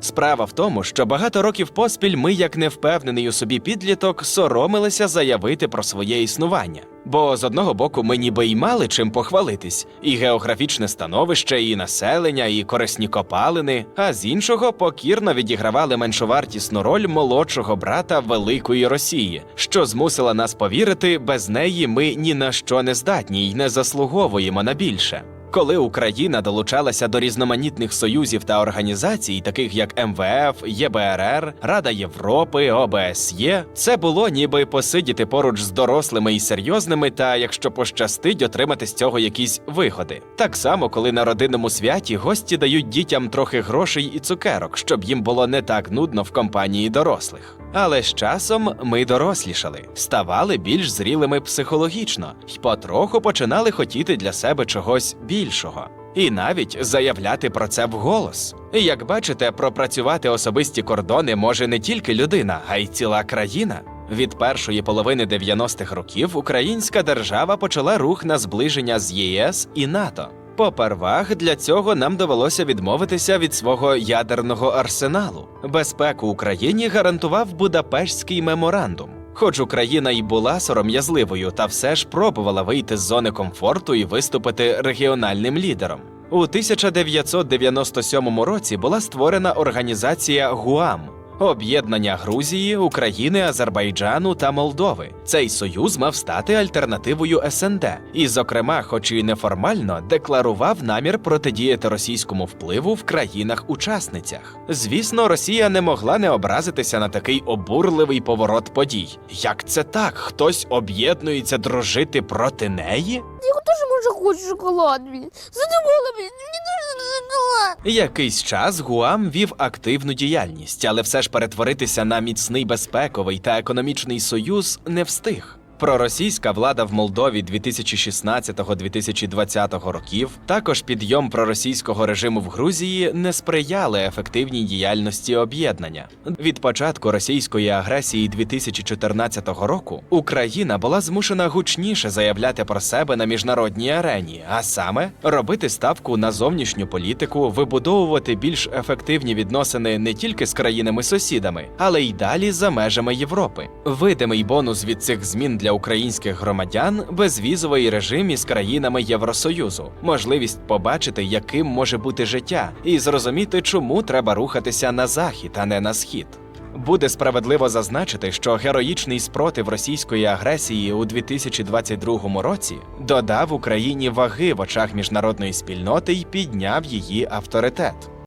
Справа в тому, що багато років поспіль ми, як невпевнений у собі підліток, соромилися заявити про своє існування. Бо з одного боку ми ніби й мали чим похвалитись, і географічне становище, і населення, і корисні копалини, а з іншого покірно відігравали меншовартісну роль молодшого брата Великої Росії, що змусила нас повірити, без неї ми ні на що не здатні й не заслуговуємо на більше. Коли Україна долучалася до різноманітних союзів та організацій, таких як МВФ, ЄБРР, Рада Європи, ОБСЄ, це було ніби посидіти поруч з дорослими і серйозними, та якщо пощастить, отримати з цього якісь вигоди. Так само, коли на родинному святі гості дають дітям трохи грошей і цукерок, щоб їм було не так нудно в компанії дорослих. Але з часом ми дорослішали, ставали більш зрілими психологічно й потроху починали хотіти для себе чогось більшого. І навіть заявляти про це вголос. І як бачите, пропрацювати особисті кордони може не тільки людина, а й ціла країна. Від першої половини 90-х років українська держава почала рух на зближення з ЄС і НАТО. Попервах для цього нам довелося відмовитися від свого ядерного арсеналу. Безпеку Україні гарантував Будапештський меморандум. Хоч Україна й була сором'язливою, та все ж пробувала вийти з зони комфорту і виступити регіональним лідером. У 1997 році була створена організація ГУАМ об'єднання Грузії, України, Азербайджану та Молдови. Цей союз мав стати альтернативою СНД, і, зокрема, хоч і неформально, декларував намір протидіяти російському впливу в країнах-учасницях. Звісно, Росія не могла не образитися на такий обурливий поворот подій. Як це так? Хтось об'єднується дружити проти неї? Я теж може хочу шоколад. Блін. Мені. Якийсь час Гуам вів активну діяльність, але все ж перетворитися на міцний безпековий та економічний союз не встиг. Проросійська влада в Молдові 2016-2020 років, також підйом проросійського режиму в Грузії не сприяли ефективній діяльності об'єднання. Від початку російської агресії 2014 року Україна була змушена гучніше заявляти про себе на міжнародній арені, а саме робити ставку на зовнішню політику, вибудовувати більш ефективні відносини не тільки з країнами-сусідами, але й далі за межами Європи. Видимий бонус від цих змін для українських громадян безвізовий режим із країнами Євросоюзу, можливість побачити, яким може бути життя, і зрозуміти, чому треба рухатися на захід, а не на схід. Буде справедливо зазначити, що героїчний спротив російської агресії у 2022 році додав Україні ваги в очах міжнародної спільноти і підняв її авторитет.